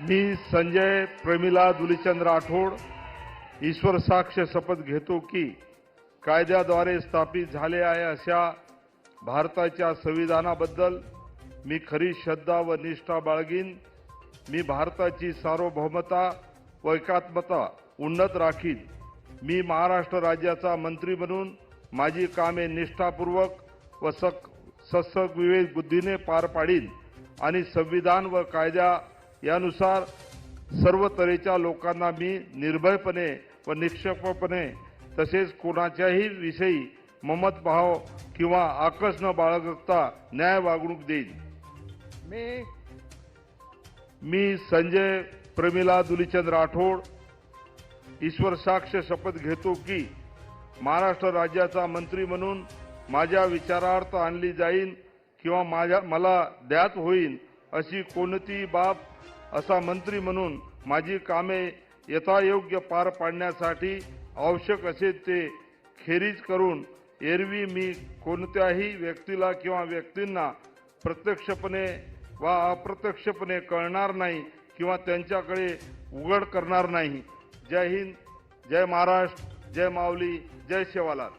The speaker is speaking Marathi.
मी संजय प्रमिला दुलीचंद राठोड ईश्वर साक्ष शपथ घेतो की कायद्याद्वारे स्थापित झाले आहे अशा भारताच्या संविधानाबद्दल मी खरी श्रद्धा व निष्ठा बाळगीन. मी भारताची सार्वभौमता व एकात्मता उन्नत राखीन. मी महाराष्ट्र राज्याचा मंत्री म्हणून माझी कामे निष्ठापूर्वक व सक सत्सग विवेक बुद्धीने पार पाडीन आणि संविधान व कायद्या यानुसार सर्व तऱ्हेच्या लोकांना मी निर्भयपणे व निष्पक्षपणे तसेच कोणाच्याही विषयी ममत भाव किंवा आकस न बाळगता न्याय वागणूक देईन. मी मी संजय प्रमिला दुलीचंद राठोड ईश्वर साक्ष शपथ घेतो की महाराष्ट्र राज्याचा मंत्री म्हणून माझ्या विचारार्थ आणली जाईन किंवा माझ्या मला द्यात होईल अशी कोणतीही बाब असा मंत्री म्हणून माझी कामे यथायोग्य पार पाडण्यासाठी आवश्यक असे ते खेरीज करून एरवी मी कोणत्याही व्यक्तीला किंवा व्यक्तींना प्रत्यक्षपणे वा अप्रत्यक्षपणे कळणार नाही किंवा त्यांच्याकडे उघड करणार नाही. जय हिंद जय महाराष्ट्र जय माऊली जय शेवालाल.